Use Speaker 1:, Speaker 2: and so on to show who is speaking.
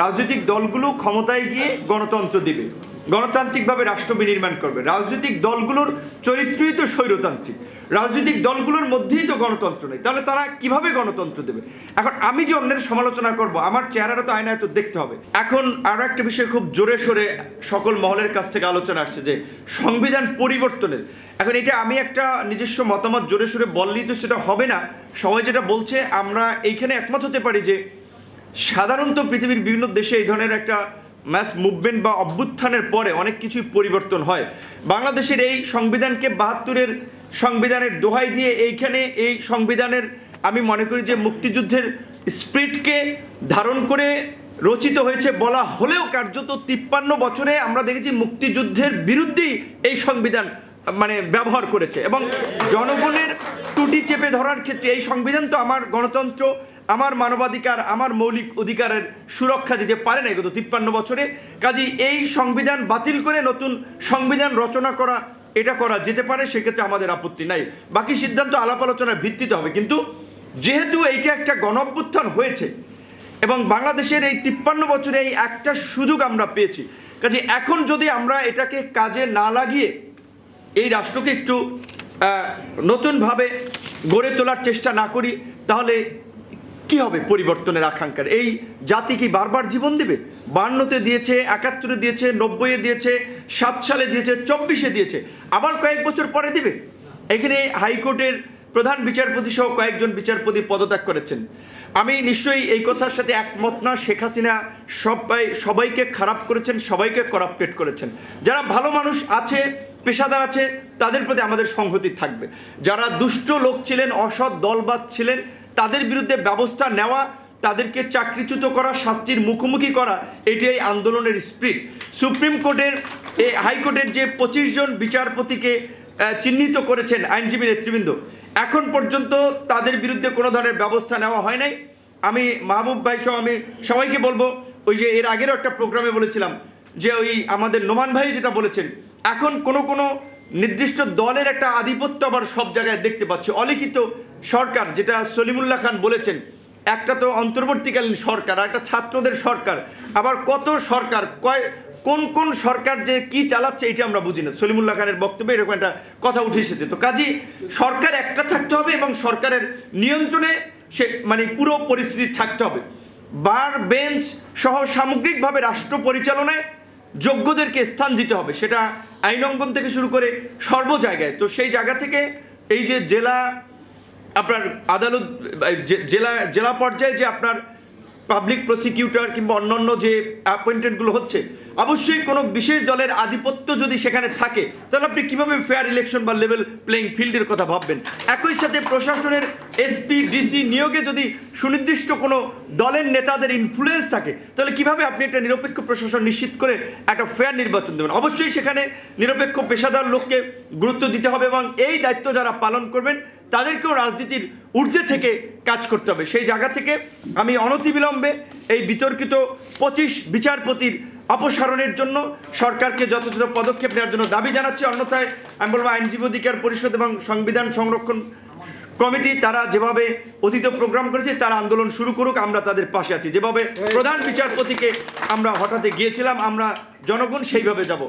Speaker 1: রাজনৈতিক দলগুলো ক্ষমতায় গিয়ে গণতন্ত্র দিবে। গণতান্ত্রিকভাবে রাষ্ট্র বিনির্মাণ করবে। রাজনৈতিক দলগুলোর চরিত্রই তো স্বৈরতান্ত্রিক। রাজনৈতিক দলগুলোর মধ্যেই তো গণতন্ত্র নেই। তাহলে তারা কীভাবে গণতন্ত্র দেবে? এখন আমি যে অন্যের সমালোচনা করব, আমার চেহারাটা তো আয়নায় তো দেখতে হবে। এখন আরও একটা বিষয় খুব জোরে সোরে সকল মহলের কাছ থেকে আলোচনা আসছে যে সংবিধান পরিবর্তনের। এখন এটা আমি একটা নিজস্ব মতামত জোরে সোরে বললেই তো সেটা হবে না। সবাই যেটা বলছে, আমরা এইখানে একমত হতে পারি যে সাধারণত পৃথিবীর বিভিন্ন দেশে এই ধরনের একটা ম্যাস মুভমেন্ট বা অভ্যুত্থানের পরে অনেক কিছুই পরিবর্তন হয়। বাংলাদেশের এই সংবিধানকে বাহাত্তরের সংবিধানের দোহাই দিয়ে এইখানে এই সংবিধানের আমি মনে করি যে মুক্তিযুদ্ধের স্পিরিটকে ধারণ করে রচিত হয়েছে বলা হলেও কার্যত তিপ্পান্ন বছরে আমরা দেখেছি মুক্তিযুদ্ধের বিরুদ্ধেই এই সংবিধান মানে ব্যবহার করেছে। এবং জনগণের ত্রুটি চেপে ধরার ক্ষেত্রে এই সংবিধান তো আমার গণতন্ত্র আমার মানবাধিকার, আমার মৌলিক অধিকারের সুরক্ষা দিতে পারে না গত তিপ্পান্ন বছরে। কাজেই এই সংবিধান বাতিল করে নতুন সংবিধান রচনা করা, এটা করা যেতে পারে, সেক্ষেত্রে আমাদের আপত্তি নাই। বাকি সিদ্ধান্ত আলাপ আলোচনার ভিত্তিতে হবে। কিন্তু যেহেতু এইটা একটা গণঅভ্যুত্থান হয়েছে এবং বাংলাদেশের এই তিপ্পান্ন বছরে এই একটা সুযোগ আমরা পেয়েছি, কাজে, এখন যদি আমরা এটাকে কাজে না লাগিয়ে এই রাষ্ট্রকে একটু নতুনভাবে গড়ে তোলার চেষ্টা না করি, তাহলে কি হবে পরিবর্তনের আকাঙ্ক্ষার? এই জাতি কি বারবার জীবন দেবে? বান্নতে দিয়েছে, একাত্তরে দিয়েছে, নব্বইয়ে দিয়েছে, সাত সালে দিয়েছে, চব্বিশে দিয়েছে। আবার কয়েক বছর পরে দিবে। এখানে হাইকোর্টের প্রধান বিচারপতি সহ কয়েকজন বিচারপতি পদত্যাগ করেছেন। আমি নিশ্চয়ই এই কথার সাথে একমত না, শেখ হাসিনা সবাই, সবাইকে খারাপ করেছেন, সবাইকে করাপ্টেড করেছেন। যারা ভালো মানুষ আছে, পেশাদার আছে, তাদের প্রতি আমাদের সংহতি থাকবে। যারা দুষ্ট লোক ছিলেন, অসৎ দলবাদ ছিলেন তাদের বিরুদ্ধে ব্যবস্থা নেওয়া, তাদেরকে চাকরিচ্যুত করা, শাস্তির মুখোমুখি করা এটি এই আন্দোলনের স্প্রিট। সুপ্রিম কোর্টের এই হাইকোর্টের যে পঁচিশ জন বিচারপতিকে চিহ্নিত করেছেন আইনজীবী নেতৃবৃন্দ, এখন পর্যন্ত তাদের বিরুদ্ধে কোনো ধরনের ব্যবস্থা নেওয়া হয় নাই। আমি মাহবুব ভাই সহ আমি সবাইকে বলব, ওই যে এর আগেরও একটা প্রোগ্রামে বলেছিলাম যে ওই আমাদের নোমান ভাই যেটা বলেছেন, এখন কোনো কোনো নির্দিষ্ট দলের একটা আধিপত্য আবার সব জায়গায় দেখতে পাচ্ছি। অলিখিত সরকার, যেটা সলিমুল্লাহ খান বলেছেন, একটা তো অন্তর্বর্তীকালীন সরকার আর একটা ছাত্রদের সরকার। আবার কত সরকার, কয়, কোন কোন সরকার যে কি চালাচ্ছে এটা আমরা বুঝি না। সলিমুল্লাহ খানের বক্তব্যে এরকম একটা কথা উঠে এসেছে। তো কাজী, সরকার একটা থাকতে হবে এবং সরকারের নিয়ন্ত্রণে সে মানে পুরো পরিস্থিতি থাকতে হবে। বার, বেঞ্চ সহ সামগ্রিকভাবে রাষ্ট্র পরিচালনায় যোগ্যদেরকে স্থান দিতে হবে, সেটা আইন অঙ্গন থেকে শুরু করে সর্ব জায়গায়। তো সেই জায়গা থেকে এই যে জেলা আপনার আদালত জেলা জেলা পর্যায়ে যে আপনার পাবলিক প্রসিকিউটর কিংবা অন্যান্য যে অ্যাপয়েন্টমেন্টগুলো হচ্ছে অবশ্যই কোনো বিশেষ দলের আধিপত্য যদি সেখানে থাকে, তাহলে আপনি কীভাবে ফেয়ার ইলেকশন বা লেভেল প্লেইং ফিল্ডের কথা ভাববেন? একই সাথে প্রশাসনের এসপি ডিসি নিয়োগে যদি সুনির্দিষ্ট কোনো দলের নেতাদের ইনফ্লুয়েন্স থাকে, তাহলে কীভাবে আপনি একটা নিরপেক্ষ প্রশাসন নিশ্চিত করে একটা ফেয়ার নির্বাচন দেবেন? অবশ্যই সেখানে নিরপেক্ষ পেশাদার লোককে গুরুত্ব দিতে হবে এবং এই দায়িত্ব যারা পালন করবেন, তাদেরকেও রাজনীতির ঊর্ধ্বে থেকে কাজ করতে হবে। সেই জায়গা থেকে আমি অনতিবিলম্বে এই বিতর্কিত পঁচিশ বিচারপতির অপসারণের জন্য সরকারকে যথাযথ পদক্ষেপ নেওয়ার জন্য দাবি জানাচ্ছি। অন্যথায় আমি বলব, আইনজীবী অধিকার পরিষদ এবং সংবিধান সংরক্ষণ কমিটি তারা যেভাবে অতীত প্রোগ্রাম করেছে, তারা আন্দোলন শুরু করুক, আমরা তাদের পাশে আছি। যেভাবে প্রধান বিচারপতিকে আমরা হঠাৎ গিয়েছিলাম, আমরা জনগণ সেইভাবে যাব।